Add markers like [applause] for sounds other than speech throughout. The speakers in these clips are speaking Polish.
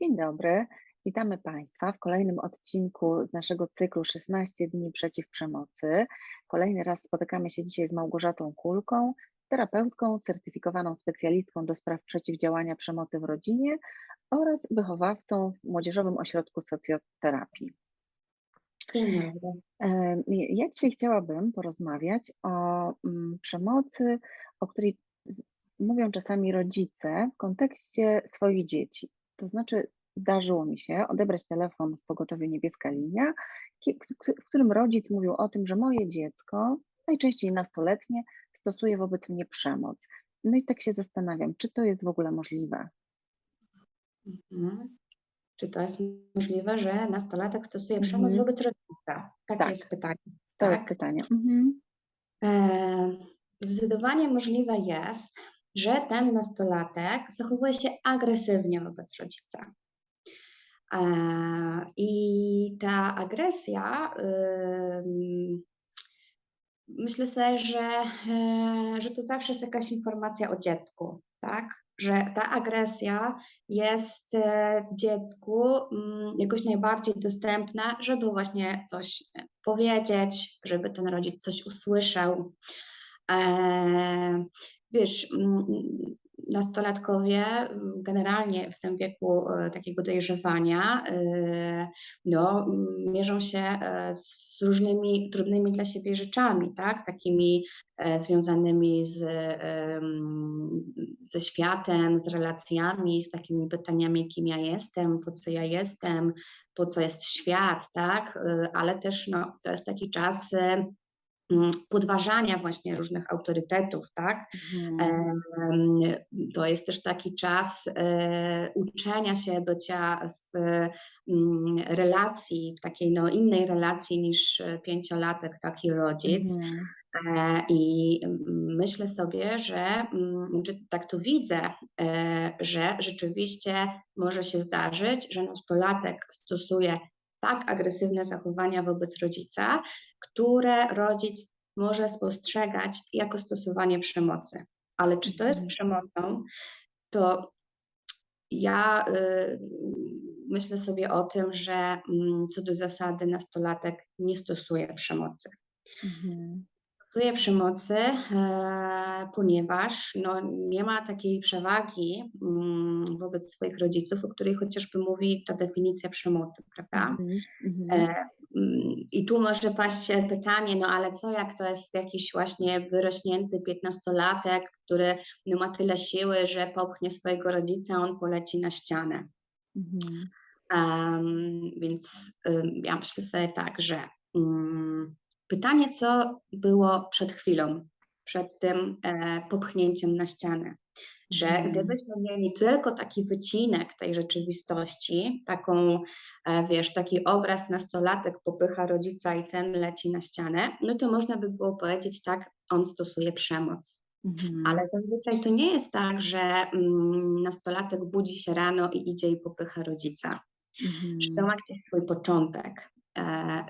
Dzień dobry, witamy Państwa w kolejnym odcinku z naszego cyklu 16 dni przeciw przemocy. Kolejny raz spotykamy się dzisiaj z Małgorzatą Kulką, terapeutką, certyfikowaną specjalistką do spraw przeciwdziałania przemocy w rodzinie oraz wychowawcą w Młodzieżowym Ośrodku Socjoterapii. Dzień dobry. Ja dzisiaj chciałabym porozmawiać o mm, przemocy, o której mówią czasami rodzice w kontekście swoich dzieci. To znaczy, zdarzyło mi się odebrać telefon w pogotowiu Niebieska Linia, w któ- w którym rodzic mówił o tym, że moje dziecko, najczęściej nastoletnie, stosuje wobec mnie przemoc. No i tak się zastanawiam, czy to jest w ogóle możliwe. Mhm. Czy to jest możliwe, że nastolatek stosuje przemoc Mhm. wobec rodzica? Takie Tak. jest pytanie. To jest Tak? pytanie. Mhm. E, Zdecydowanie możliwe jest, że ten nastolatek zachowuje się agresywnie wobec rodzica. E, I ta agresja, myślę sobie, że, e, że to zawsze jest jakaś informacja o dziecku, tak? Że ta agresja jest e, dziecku jakoś najbardziej dostępna, żeby właśnie coś powiedzieć, żeby ten rodzic coś usłyszał. Wiesz, mm, nastolatkowie mm, generalnie w tym wieku e, takiego dojrzewania e, no, mm, mierzą się e, z różnymi trudnymi dla siebie rzeczami, tak? Takimi związanymi z, ze światem, z relacjami, z takimi pytaniami, kim ja jestem, po co ja jestem, po co jest świat, tak? Ale też no, to jest taki czas podważania właśnie różnych autorytetów, tak? Mhm. To jest też taki czas e, uczenia się bycia w mm, relacji, w takiej no, innej relacji niż e, pięciolatek, taki rodzic. Mhm. E, I mm, myślę sobie, że mm, czy tak to widzę, że rzeczywiście może się zdarzyć, że nastolatek stosuje tak agresywne zachowania wobec rodzica, które rodzic może spostrzegać jako stosowanie przemocy. Ale czy to jest Mhm. przemocą, to ja y, myślę sobie o tym, że mm, co do zasady nastolatek nie stosuje przemocy Mhm. Stosuje przemocy, e, ponieważ no, nie ma takiej przewagi mm, wobec swoich rodziców, o której chociażby mówi ta definicja przemocy, prawda? Mhm. Mhm. E, mm, I tu może paść pytanie, no ale co jak to jest jakiś właśnie wyrośnięty piętnastolatek, który no, ma tyle siły, że popchnie swojego rodzica, on poleci na ścianę. Mhm. Em, więc ym, ja myślę sobie tak, że mm, pytanie, co było przed chwilą, przed tym e, popchnięciem na ścianę, że Mhm. gdybyśmy mieli tylko taki wycinek tej rzeczywistości, taką, e, wiesz, taki obraz nastolatek popycha rodzica i ten leci na ścianę, no to można by było powiedzieć tak, on stosuje przemoc. Mhm. Ale zazwyczaj to nie jest tak, że mm, nastolatek budzi się rano i idzie i popycha rodzica że to Mhm. ma gdzieś swój początek,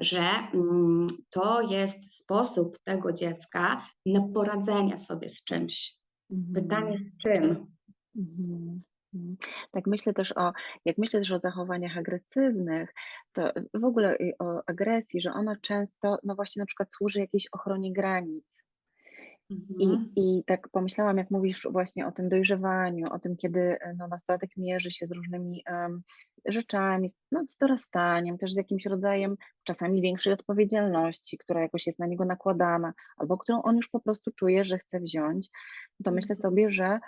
że mm, to jest sposób tego dziecka na poradzenie sobie z czymś. Pytanie Mhm. z czym? Mhm. Tak myślę też o, jak myślę też o zachowaniach agresywnych, to w ogóle o agresji, że ona często, no właśnie na przykład służy jakiejś ochronie granic. I, Mhm. I tak pomyślałam, jak mówisz właśnie o tym dojrzewaniu, o tym, kiedy e, no, nastolatek mierzy się z różnymi em, rzeczami, z, no, z dorastaniem, też z jakimś rodzajem czasami większej odpowiedzialności, która jakoś jest na niego nakładana, albo którą on już po prostu czuje, że chce wziąć, to myślę Mhm. sobie, że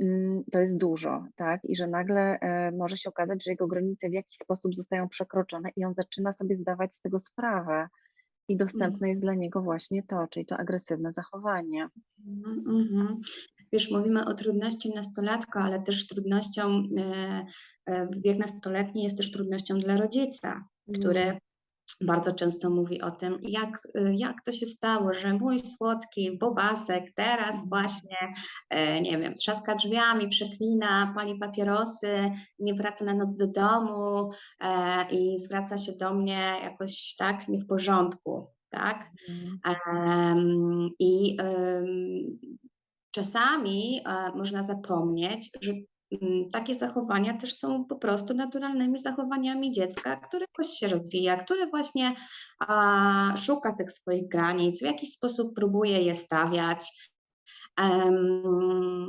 mm, to jest dużo, tak? I że nagle e, może się okazać, że jego granice w jakiś sposób zostają przekroczone i on zaczyna sobie zdawać z tego sprawę. I dostępne jest dla niego właśnie to, czyli to agresywne zachowanie. Mhm, mhm. Wiesz, mówimy o trudności nastolatka, ale też trudnością, e, e, wiek nastoletni jest też trudnością dla rodzica, który Mm. Bardzo często mówi o tym, jak, y, jak to się stało, że mój słodki bobasek teraz właśnie, e, nie wiem, trzaska drzwiami, przeklina, pali papierosy, nie wraca na noc do domu e, i zwraca się do mnie jakoś tak nie w porządku, tak? Mm. I czasami e, można zapomnieć, że takie zachowania też są po prostu naturalnymi zachowaniami dziecka, które jakoś się rozwija, które właśnie a, szuka tych swoich granic, w jakiś sposób próbuje je stawiać. Em,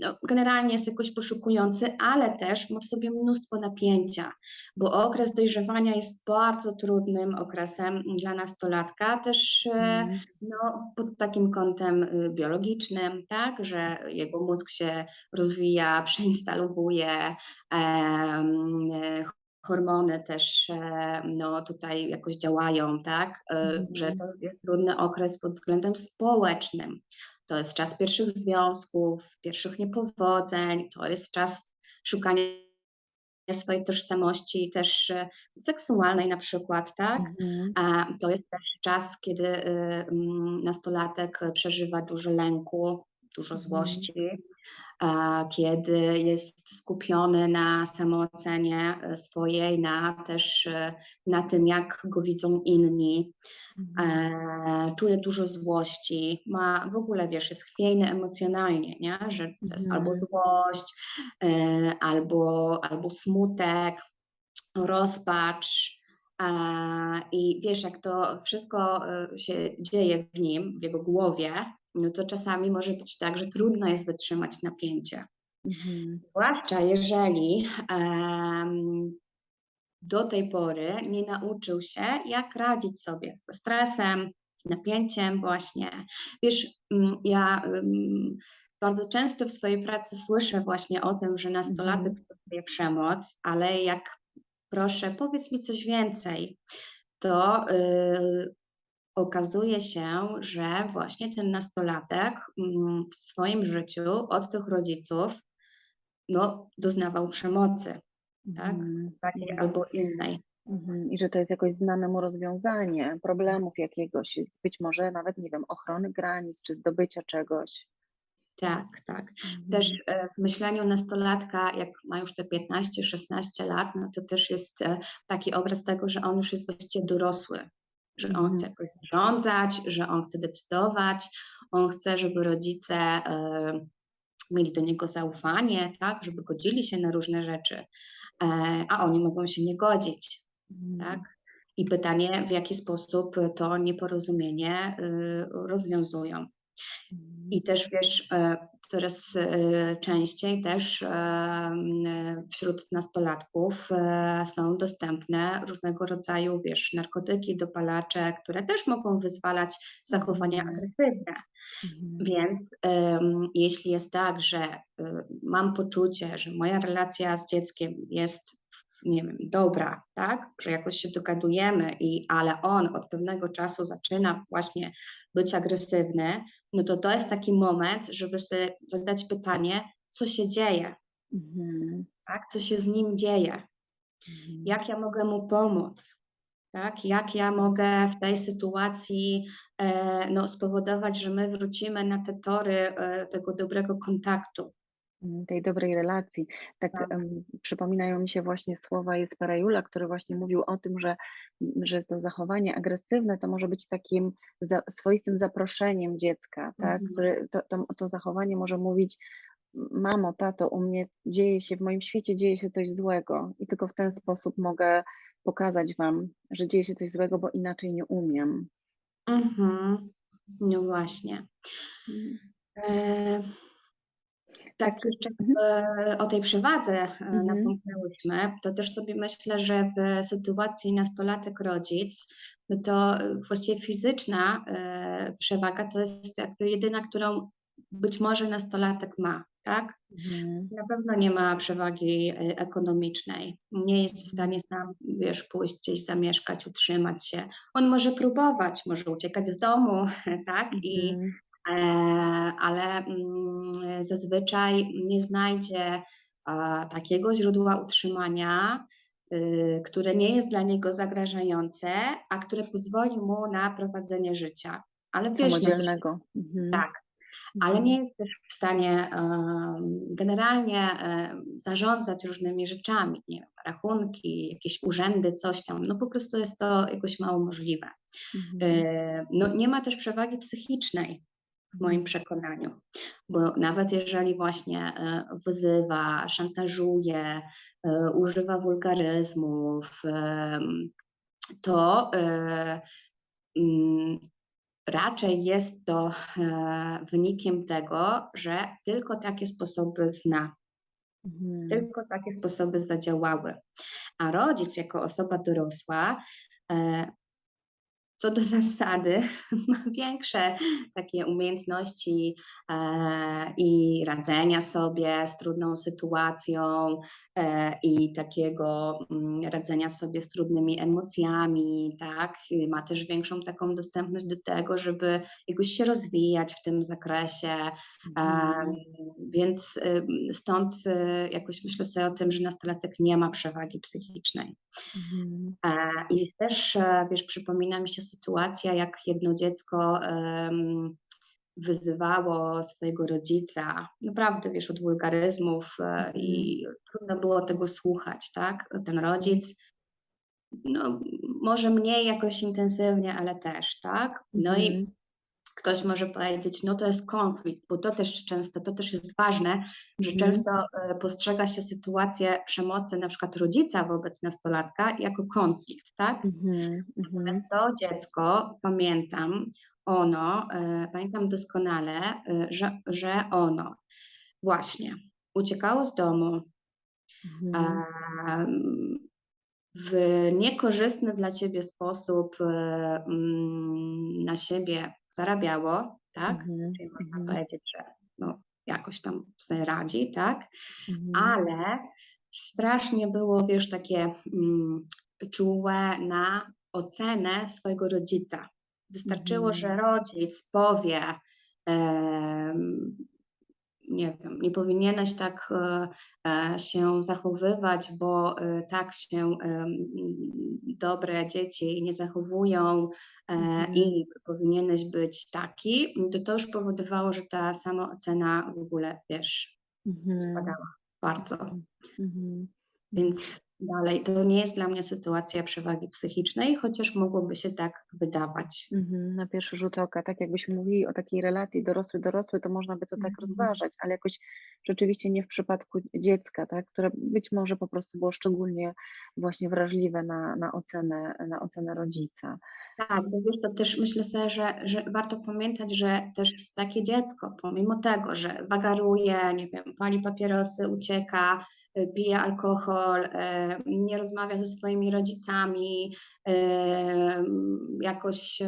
no, generalnie jest jakoś poszukujący, ale też ma w sobie mnóstwo napięcia, bo okres dojrzewania jest bardzo trudnym okresem dla nastolatka, też Mhm. no, pod takim kątem y, biologicznym, tak, że jego mózg się rozwija, [laughs] przeinstalowuje, e, hormony też e, no, tutaj jakoś działają, tak, e, że Mhm. to jest trudny okres pod względem społecznym. To jest czas pierwszych związków, pierwszych niepowodzeń, to jest czas szukania swojej tożsamości też e, seksualnej na przykład, tak? Mhm. A to jest też czas, kiedy mm, nastolatek przeżywa dużo lęku, dużo Mhm. złości, kiedy jest skupiony na samoocenie e, swojej, na też e, na tym, jak go widzą inni, Mhm. e, czuje dużo złości, ma w ogóle, wiesz, jest chwiejny emocjonalnie, nie? że to jest albo Mhm. złość, albo, albo smutek, rozpacz. I wiesz, jak to wszystko się dzieje w nim, w jego głowie, no to czasami może być tak, że trudno jest wytrzymać napięcie. Mhm. Zwłaszcza jeżeli em, do tej pory nie nauczył się, jak radzić sobie ze stresem, z napięciem właśnie. Wiesz, mm, ja mm, bardzo często w swojej pracy słyszę właśnie o tym, że nastolatek Mhm. stosuje przemoc, ale jak proszę, powiedz mi coś więcej, to y, okazuje się, że właśnie ten nastolatek mm, w swoim życiu od tych rodziców no, doznawał przemocy, tak? Mhm. Takiej Mhm. albo innej. Mhm. I że to jest jakoś znane mu rozwiązanie problemów jakiegoś, być może nawet, nie wiem, ochrony granic czy zdobycia czegoś. Tak, tak. Mhm. Też e, w myśleniu nastolatka, jak ma już te 15-16 lat, no to też jest e, taki obraz tego, że on już jest właściwie dorosły, że on Mhm. chce jakoś zarządzać, że on chce decydować, on chce, żeby rodzice e, mieli do niego zaufanie, tak, żeby godzili się na różne rzeczy, e, a oni mogą się nie godzić, Mhm. tak? I pytanie, w jaki sposób to nieporozumienie y, rozwiązują. Mhm. I też wiesz, e, coraz e, częściej też e, m, wśród nastolatków e, są dostępne różnego rodzaju, wiesz, narkotyki, dopalacze, które też mogą wyzwalać zachowania Mhm. agresywne. Mhm. Więc em, jeśli jest tak, że y, mam poczucie, że moja relacja z dzieckiem jest, nie wiem, dobra, tak, że jakoś się dogadujemy, i, ale on od pewnego czasu zaczyna właśnie być agresywny, no to to jest taki moment, żeby sobie zadać pytanie, co się dzieje, Mhm. tak, co się z nim dzieje, Mhm. jak ja mogę mu pomóc, tak? Jak ja mogę w tej sytuacji e, no, spowodować, że my wrócimy na te tory e, tego dobrego kontaktu. Mm, tej dobrej relacji. Tak, Tak. em, przypominają mi się właśnie słowa Jespera Jula, który właśnie mówił o tym, że, że to zachowanie agresywne to może być takim za, swoistym zaproszeniem dziecka, tak? Mhm. Który, to, to, to zachowanie może mówić, mamo, tato, u mnie dzieje się, w moim świecie dzieje się coś złego i tylko w ten sposób mogę pokazać wam, że dzieje się coś złego, bo inaczej nie umiem. Mhm. No właśnie. Mm. E, tak, jeszcze Mhm. e, o tej przewadze e, Mhm. napomknęłyśmy, to też sobie myślę, że w sytuacji nastolatek-rodzic, no to e, właściwie fizyczna przewaga to jest jakby jedyna, którą być może nastolatek ma, tak? Mhm. Na pewno nie ma przewagi ekonomicznej. Nie jest w stanie sam, wiesz, pójść gdzieś zamieszkać, utrzymać się. On może próbować, może uciekać z domu, [laughs] tak? I, Mhm. E, ale mm, zazwyczaj nie znajdzie a, takiego źródła utrzymania, y, które nie jest dla niego zagrażające, a które pozwoli mu na prowadzenie życia. Ale wiesz, no Samodzielnego. Mhm. tak, ale Mhm. nie jest też w stanie generalnie zarządzać różnymi rzeczami, nie wiem, rachunki, jakieś urzędy, coś tam, no po prostu jest to jakoś mało możliwe. Mhm. E, No nie ma też przewagi psychicznej, w moim przekonaniu. Bo nawet jeżeli właśnie e, wyzywa, szantażuje, e, używa wulgaryzmów, em, to e, mm, raczej jest to e, wynikiem tego, że tylko takie sposoby zna, Mhm. tylko takie sposoby zadziałały. A rodzic jako osoba dorosła e, co do zasady [laughs] ma większe takie umiejętności e, i radzenia sobie z trudną sytuacją e, i takiego mm, radzenia sobie z trudnymi emocjami, tak? I Ma też większą taką dostępność do tego, żeby jakoś się rozwijać w tym zakresie. Mhm. Em, Więc stąd y, jakoś myślę sobie o tym, że nastolatek nie ma przewagi psychicznej. Mhm. E, I też, e, wiesz, przypomina mi się sytuacja, jak jedno dziecko wyzywało swojego rodzica, naprawdę, wiesz, od wulgaryzmów e, Mhm. i trudno było tego słuchać, tak? Ten rodzic, no, może mniej jakoś intensywnie, ale też, tak? No i Mhm. Ktoś może powiedzieć, no to jest konflikt, bo to też często, to też jest ważne, że Mhm. często e, postrzega się sytuację przemocy na przykład rodzica wobec nastolatka jako konflikt, tak? Mhm. To dziecko, pamiętam, ono, e, pamiętam doskonale, e, że, że ono właśnie uciekało z domu, Mhm. w niekorzystny dla ciebie sposób mm, na siebie zarabiało, tak? Mhm. Czyli można Mhm. powiedzieć, że no, jakoś tam sobie radzi, tak? Mhm. Ale strasznie było, wiesz, takie mm, czułe na ocenę swojego rodzica. Wystarczyło, że Mhm. rodzic powie, nie wiem, nie powinieneś tak e, e, się zachowywać, bo e, tak się dobre dzieci nie zachowują e, Mhm. i powinieneś być taki, to to już powodowało, że ta samoocena w ogóle, wiesz, Mhm. spadała bardzo. Mhm. Więc dalej, to nie jest dla mnie sytuacja przewagi psychicznej, chociaż mogłoby się tak wydawać. Mhm, na pierwszy rzut oka, tak jakbyśmy mówili o takiej relacji dorosły-dorosły, to można by to tak Mhm. rozważać, ale jakoś rzeczywiście nie w przypadku dziecka, tak, które być może po prostu było szczególnie właśnie wrażliwe na, na ocenę, na ocenę rodzica. Tak, bo wiesz, to też myślę sobie, że, że warto pamiętać, że też takie dziecko, pomimo tego, że wagaruje, nie wiem, pali papierosy, ucieka, pije alkohol, y, nie rozmawia ze swoimi rodzicami, y, jakoś, y,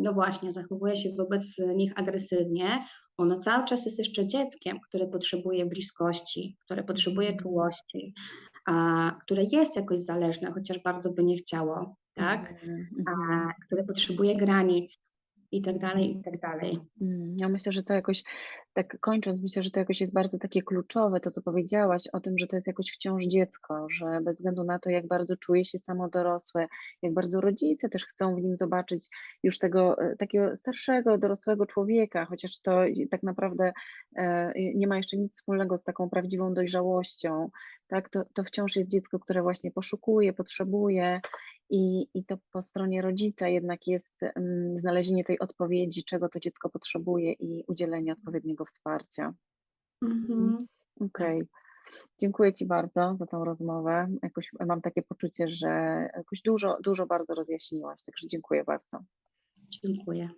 no właśnie, zachowuje się wobec nich agresywnie, ono cały czas jest jeszcze dzieckiem, które potrzebuje bliskości, które potrzebuje Mhm. czułości, a, które jest jakoś zależne, chociaż bardzo by nie chciało, tak? Mhm, a, które potrzebuje granic i tak dalej, i tak dalej. Mm, Ja myślę, że to jakoś, tak kończąc, myślę, że to jakoś jest bardzo takie kluczowe, to co powiedziałaś o tym, że to jest jakoś wciąż dziecko, że bez względu na to, jak bardzo czuje się samo dorosłe, jak bardzo rodzice też chcą w nim zobaczyć już tego e, takiego starszego, dorosłego człowieka, chociaż to tak naprawdę e, nie ma jeszcze nic wspólnego z taką prawdziwą dojrzałością, tak, to, to wciąż jest dziecko, które właśnie poszukuje, potrzebuje i, I to po stronie rodzica jednak jest mm, znalezienie tej odpowiedzi, czego to dziecko potrzebuje i udzielenie odpowiedniego wsparcia. Mhm. Okej. Dziękuję Ci bardzo za tą rozmowę. Jakoś mam takie poczucie, że jakoś dużo, dużo bardzo rozjaśniłaś, także dziękuję bardzo. Dziękuję.